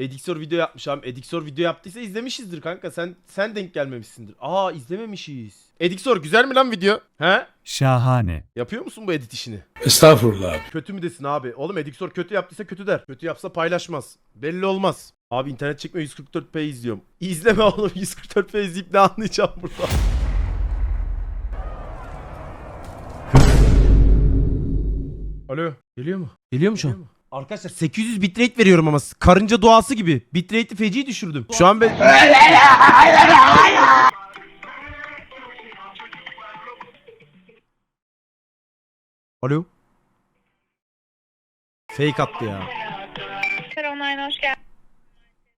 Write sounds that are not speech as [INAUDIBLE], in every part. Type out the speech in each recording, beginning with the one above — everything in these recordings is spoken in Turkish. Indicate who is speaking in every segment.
Speaker 1: Edixor video yapmış abi. Edixor video yaptıysa izlemişizdir kanka. Sen sen denk gelmemişsindir. Aa izlememişiz. Edixor güzel mi lan video? He?
Speaker 2: Şahane.
Speaker 1: Yapıyor musun bu edit işini?
Speaker 3: Estağfurullah abi.
Speaker 1: Kötü mü desin abi? Oğlum Edixor kötü yaptıysa kötü der. Kötü yapsa paylaşmaz. Belli olmaz. Abi internet çekme 144p izliyorum. İzleme oğlum 144p izleyip ne anlayacağım burada? Alo. Geliyor mu? Geliyor mu şu an? Arkadaşlar 800 bitrate veriyorum ama karınca doğası gibi. Bitrate'i feci düşürdüm. Şu an ben... Alo. Fake attı ya.
Speaker 4: Online hoş geldin.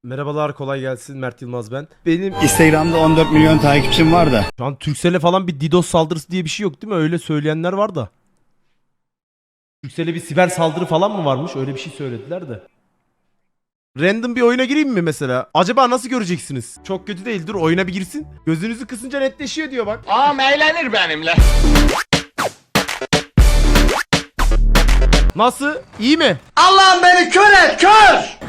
Speaker 1: Merhabalar kolay gelsin Mert Yılmaz ben. Benim
Speaker 5: Instagram'da 14 milyon takipçim var da.
Speaker 1: şu an Turkcell'e falan bir DDoS saldırısı diye bir şey yok değil mi? Öyle söyleyenler var da. Turkcell'e bir siber saldırı falan mı varmış? Öyle bir şey söylediler de. Random bir oyuna gireyim mi mesela? Acaba nasıl göreceksiniz? Çok kötü değil dur oyuna bir girsin. Gözünüzü kısınca netleşiyor diyor bak.
Speaker 6: Ağam eğlenir benimle.
Speaker 1: Nasıl? İyi mi?
Speaker 6: Allah'ım beni kör et kör.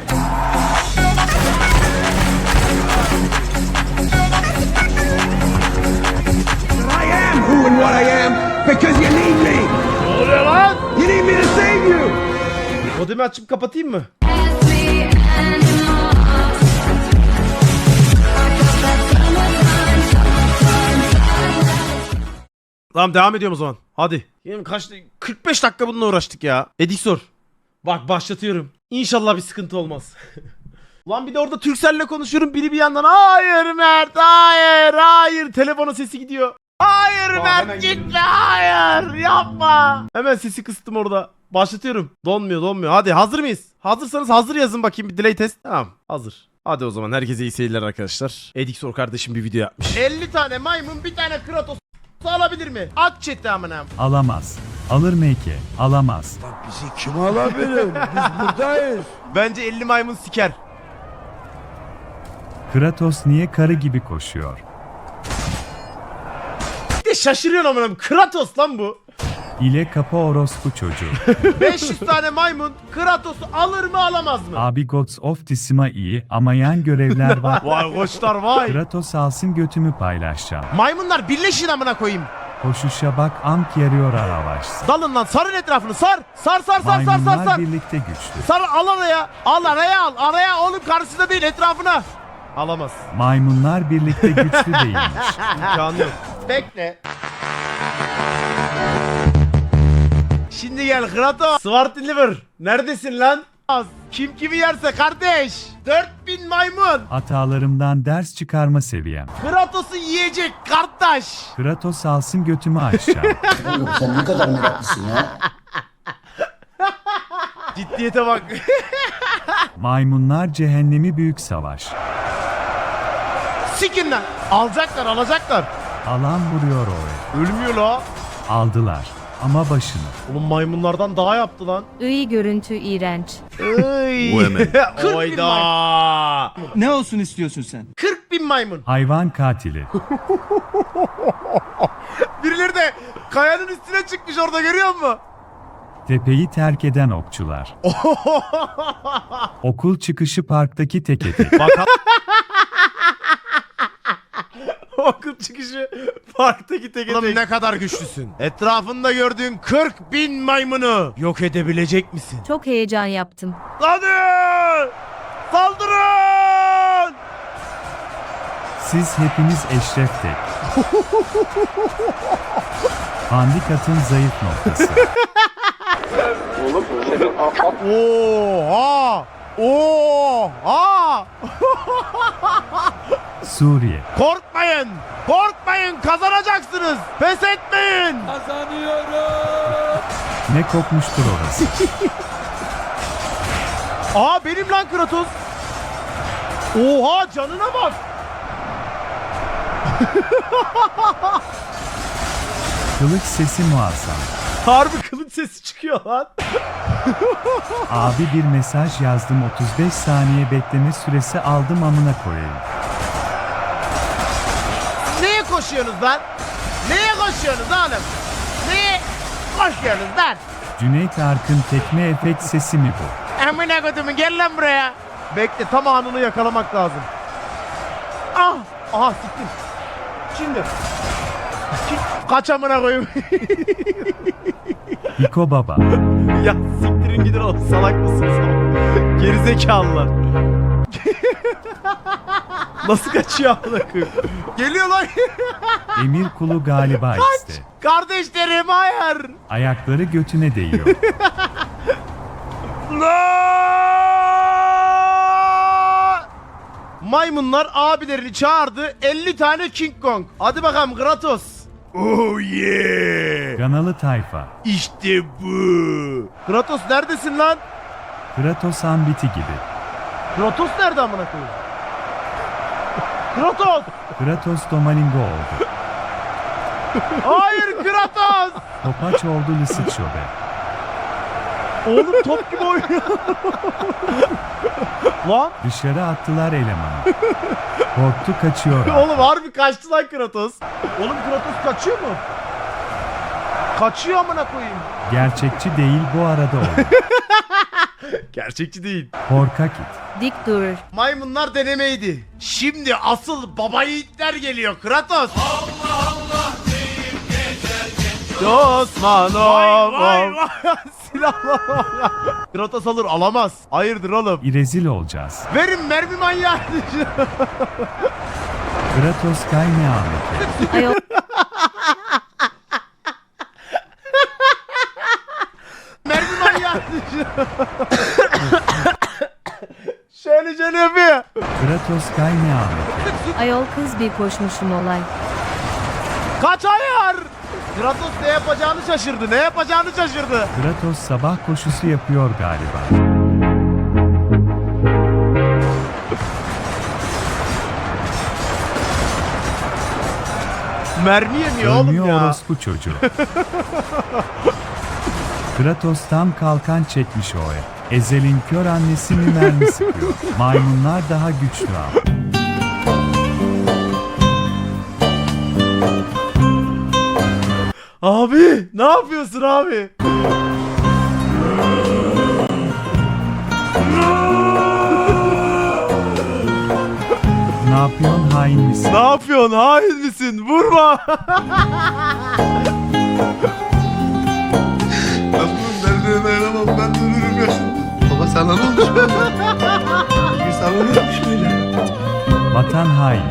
Speaker 3: I am who and what I am because you need me.
Speaker 1: Ne oluyor lan?
Speaker 3: You need me to save you.
Speaker 1: Modemi açıp kapatayım mı? Tamam devam ediyorum o zaman. Hadi. Benim kaç 45 dakika bununla uğraştık ya. Edisor. Bak başlatıyorum. İnşallah bir sıkıntı olmaz. [LAUGHS] Lan bir de orada Turkcell'le konuşuyorum. Biri bir yandan hayır Mert hayır hayır. Telefonun sesi gidiyor. Hayır Mert gitme hayır yapma. Hemen sesi kıstım orada. Başlatıyorum. Donmuyor donmuyor. Hadi hazır mıyız? Hazırsanız hazır yazın bakayım bir delay test. Tamam hazır. Hadi o zaman herkese iyi seyirler arkadaşlar. Edixor kardeşim bir video yapmış. 50 tane maymun bir tane Kratos alabilir mi? At chat'e amına.
Speaker 2: Alamaz. Alır mı ki? Alamaz.
Speaker 3: Bizi kim alabilir? Biz buradayız. [LAUGHS]
Speaker 1: Bence 50 maymun siker.
Speaker 2: Kratos niye karı gibi koşuyor?
Speaker 1: De şaşırıyorsun amına. Kratos lan bu.
Speaker 2: İle kapa orospu çocuğu. [LAUGHS]
Speaker 1: 500 tane maymun Kratos'u alır mı alamaz mı?
Speaker 2: Abi Gods of Tsushima iyi ama yan görevler var. [LAUGHS]
Speaker 1: Vay koçlar vay.
Speaker 2: Kratos alsın götümü paylaşacağım.
Speaker 1: Maymunlar birleşin amına koyayım.
Speaker 2: Koşuşa bak amk yarıyor aravaşsın.
Speaker 1: Dalın lan sarın etrafını sar. Sar sar sar sar sar
Speaker 2: Maymunlar
Speaker 1: sar.
Speaker 2: birlikte güçlü.
Speaker 1: Sar al araya. Al araya al. Araya oğlum karşısında değil etrafına. Alamaz.
Speaker 2: Maymunlar birlikte güçlü [LAUGHS] değilmiş.
Speaker 1: İmkanı yok. Bekle. Şimdi gel Kratos. Sword Deliver. Neredesin lan? Az. Kim kimi yerse kardeş. 4000 maymun.
Speaker 2: Hatalarımdan ders çıkarma seviyem.
Speaker 1: Kratos'u yiyecek kardeş.
Speaker 2: Kratos alsın götümü aşağı. [LAUGHS]
Speaker 7: Oğlum sen ne kadar meraklısın ya. [LAUGHS]
Speaker 1: Ciddiyete bak. [LAUGHS]
Speaker 2: Maymunlar cehennemi büyük savaş.
Speaker 1: Sikin lan. Alacaklar alacaklar.
Speaker 2: Alan vuruyor oraya.
Speaker 1: Ölmüyor la.
Speaker 2: Aldılar. Ama başını.
Speaker 1: Oğlum maymunlardan daha yaptı lan.
Speaker 8: İyi görüntü iğrenç.
Speaker 1: Bu hemen. [LAUGHS] Oyda.
Speaker 5: Ne olsun istiyorsun sen?
Speaker 1: 40 bin maymun.
Speaker 2: Hayvan katili. [LAUGHS]
Speaker 1: Birileri de kayanın üstüne çıkmış orada görüyor musun?
Speaker 2: Tepeyi terk eden okçular. [LAUGHS] Okul çıkışı parktaki tek etek.
Speaker 1: Bak [LAUGHS] Okul çıkışı parktaki teke Oğlum ne kadar güçlüsün. Etrafında gördüğün 40 bin maymunu yok edebilecek misin?
Speaker 8: Çok heyecan yaptım.
Speaker 1: Hadi! Saldırın!
Speaker 2: Siz hepiniz eşref tek. Handikatın zayıf noktası.
Speaker 1: Oha! Oha!
Speaker 2: Suriye.
Speaker 1: Korkmayın! Korkmayın! Kazanacaksınız! Pes etmeyin!
Speaker 2: Ne kokmuştur orası. [LAUGHS]
Speaker 1: Aa benim lan Kratos. Oha canına bak. [LAUGHS]
Speaker 2: Kılıç sesi muazzam.
Speaker 1: Harbi kılıç sesi çıkıyor lan.
Speaker 2: Abi bir mesaj yazdım 35 saniye bekleme süresi aldım amına koyayım.
Speaker 1: Neye koşuyorsunuz lan? Neye koşuyorsunuz oğlum? Neye koşuyorsunuz lan?
Speaker 2: Cüneyt Arkın tekme efekt sesi mi bu?
Speaker 1: Amına kodumu gel lan buraya. Bekle tam anını yakalamak lazım. Ah! Aha siktim. Şimdi. Ki- Kaç amına koyayım. [LAUGHS]
Speaker 2: Hiko Baba.
Speaker 1: ya siktirin gidin oğlum salak mısınız oğlum? Gerizekalılar. [LAUGHS] Nasıl kaçıyor amına koyayım? Geliyor lan.
Speaker 2: Emir kulu galiba iste.
Speaker 1: Kardeşlerim hayır.
Speaker 2: Ayakları götüne değiyor. [LAUGHS]
Speaker 1: La! Maymunlar abilerini çağırdı 50 tane King Kong. Hadi bakalım Kratos. Oh yeah.
Speaker 2: Ganalı tayfa.
Speaker 1: İşte bu. Kratos neredesin lan?
Speaker 2: Kratos ambiti gibi.
Speaker 1: Kratos nerede amına koyayım? Kratos!
Speaker 2: Kratos domalingo oldu.
Speaker 1: Hayır Kratos!
Speaker 2: Topaç oldu lısık şobe.
Speaker 1: Oğlum top gibi oynuyor. lan
Speaker 2: Dışarı attılar elemanı. Korktu kaçıyor.
Speaker 1: oğlum harbi kaçtı lan Kratos. Oğlum Kratos kaçıyor mu? Kaçıyor amına koyayım.
Speaker 2: Gerçekçi değil bu arada oldu. [LAUGHS]
Speaker 1: Gerçekçi değil.
Speaker 2: Korkak it.
Speaker 8: Dik durur.
Speaker 1: Maymunlar denemeydi. Şimdi asıl baba yiğitler geliyor Kratos. Allah Allah deyip geçerken. Osmanov. Vay vay vay. [LAUGHS] Silahlar var ya. Kratos alır alamaz. Hayırdır oğlum.
Speaker 2: İrezil olacağız.
Speaker 1: Verin mermi manyağı. [LAUGHS]
Speaker 2: Kratos kayne Ahmet.
Speaker 8: Ayol [LAUGHS]
Speaker 1: mermi manyağı. Şöyle yapıyor.
Speaker 2: Kratos kayne Ahmet.
Speaker 8: ayol kız bir koşmuşum olay.
Speaker 1: Kaç ayar. Kratos ne yapacağını şaşırdı. Ne yapacağını şaşırdı.
Speaker 2: Kratos sabah koşusu yapıyor galiba.
Speaker 1: Mermi yemiyor oğlum
Speaker 2: Ölmüyor
Speaker 1: ya.
Speaker 2: orospu çocuğu. [LAUGHS] Kratos tam kalkan çekmiş oya. Ezel'in kör annesi mi mermi sıkıyor. Maymunlar daha güçlü ama.
Speaker 1: Abi ne yapıyorsun abi?
Speaker 2: Ne yapıyorsun hain misin?
Speaker 1: Ne yapıyorsun? Hain misin? Vurma. [LAUGHS]
Speaker 2: Vatan hain.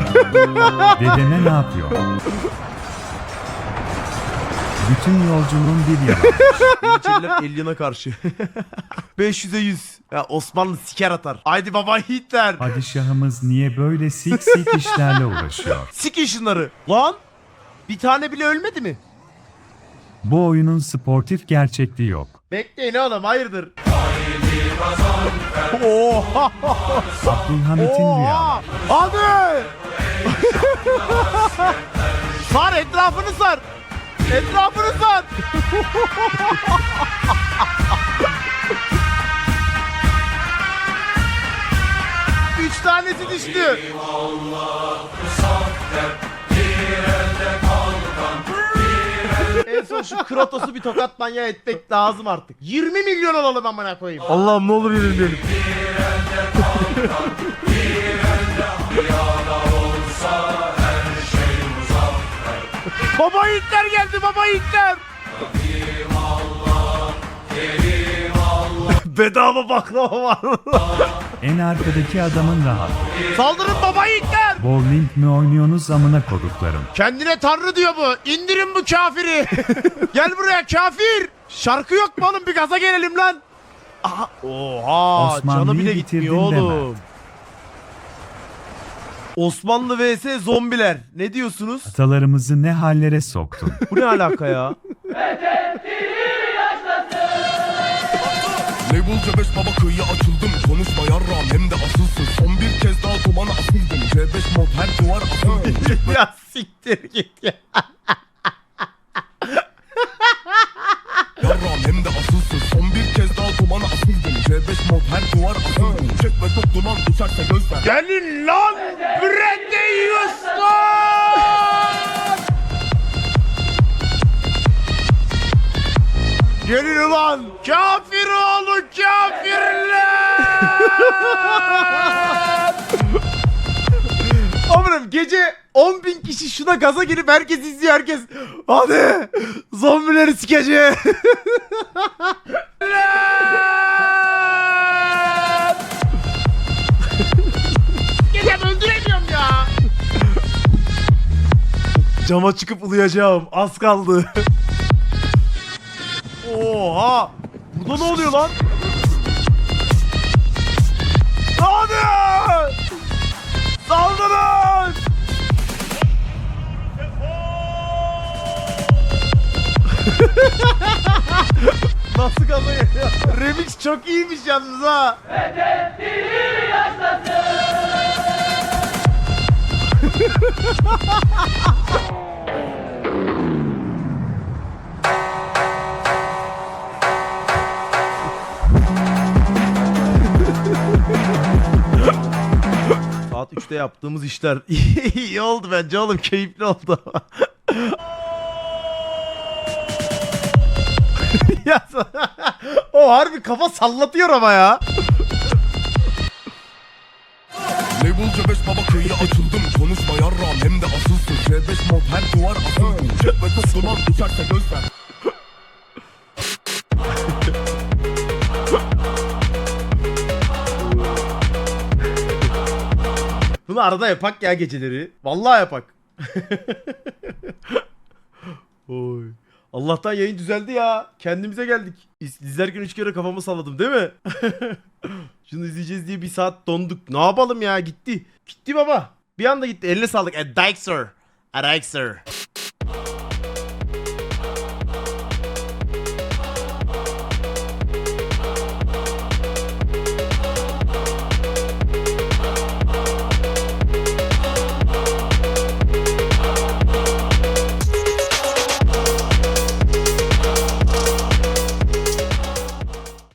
Speaker 2: Dedeme ne yapıyor? Bütün yolculuğun bir yalan.
Speaker 1: Elyon'a karşı. [LAUGHS] 500'e 100. Ya Osmanlı siker atar. Haydi baba Hitler.
Speaker 2: Padişahımız niye böyle sik sik işlerle uğraşıyor?
Speaker 1: Sikin şunları. Lan. Bir tane bile ölmedi mi?
Speaker 2: Bu oyunun sportif gerçekliği yok.
Speaker 1: Bekleyin oğlum hayırdır. Oha.
Speaker 2: Abdülhamit'in.
Speaker 1: Oha. Hadi. sar etrafını sar. Etrafını sar. Üç tanesi düştü. En son şu Kratos'u bir tokat manyağı etmek lazım artık. 20 milyon alalım amına koyayım. Allah'ım ne olur yenilmeyelim. [LAUGHS] Baba Hitler geldi baba Hitler. Bedava baklava var. [LAUGHS]
Speaker 2: En arkadaki adamın rahat.
Speaker 1: Saldırın baba Hitler.
Speaker 2: Bowling mi oynuyorsunuz amına koduklarım.
Speaker 1: Kendine tanrı diyor bu. İndirin bu kafiri. [LAUGHS] Gel buraya kafir. Şarkı yok mu oğlum? Bir gaza gelelim lan. Aha. Oha.
Speaker 2: Osmanlı'yı
Speaker 1: canı bile gitmiyor
Speaker 2: bitirdin deme.
Speaker 1: oğlum. Osmanlı vs zombiler. Ne diyorsunuz?
Speaker 2: Atalarımızı ne hallere soktun.
Speaker 1: Bu ne alaka ya? [LAUGHS]
Speaker 9: Label C5 baba kıyıya açıldım. Konuşma yarram hem de asılsın Son bir kez daha dumana asıldım. C5 mod her duvar asıldım. [LAUGHS]
Speaker 1: Ya siktir git ya.
Speaker 9: Yarram hem de asılsın Son bir kez daha dumana asıldım. C5 mod her duvar asıldım. Çek ve çok duman uçarsa göz ver.
Speaker 1: Gelin lan. Gelin ulan. Kafir oğlu kafirler. Amrım gece 10 bin kişi şuna gaza gelip herkes izliyor herkes. Hadi zombileri sikeceğim. [LAUGHS] Gecem öldüremiyorum ya. Cama çıkıp uluyacağım. Az kaldı. Oha! Burada ne oluyor lan? Hadi! Saldırın! [LAUGHS] Nasıl gaza geliyor? Remix çok iyiymiş yalnız ha. [LAUGHS] Saat 3'te yaptığımız işler. [LAUGHS] İyi oldu bence oğlum keyifli oldu. [LAUGHS] ya, [LAUGHS] o harbi kafa sallatıyor ama ya.
Speaker 9: Label C5 baba kıyıya açıldım. Konuşma yarram hem de asılsın. C5 mod her duvar asıldım Cep ve çok duman uçarsa
Speaker 1: Bunu arada yapak ya geceleri. Vallahi yapak. [LAUGHS] Oy. Allah'tan yayın düzeldi ya. Kendimize geldik. İz- İzlerken üç kere kafamı salladım değil mi? [LAUGHS] Şunu izleyeceğiz diye bir saat donduk. Ne yapalım ya gitti. Gitti baba. Bir anda gitti. Eline sağlık. Adixer. Adixer.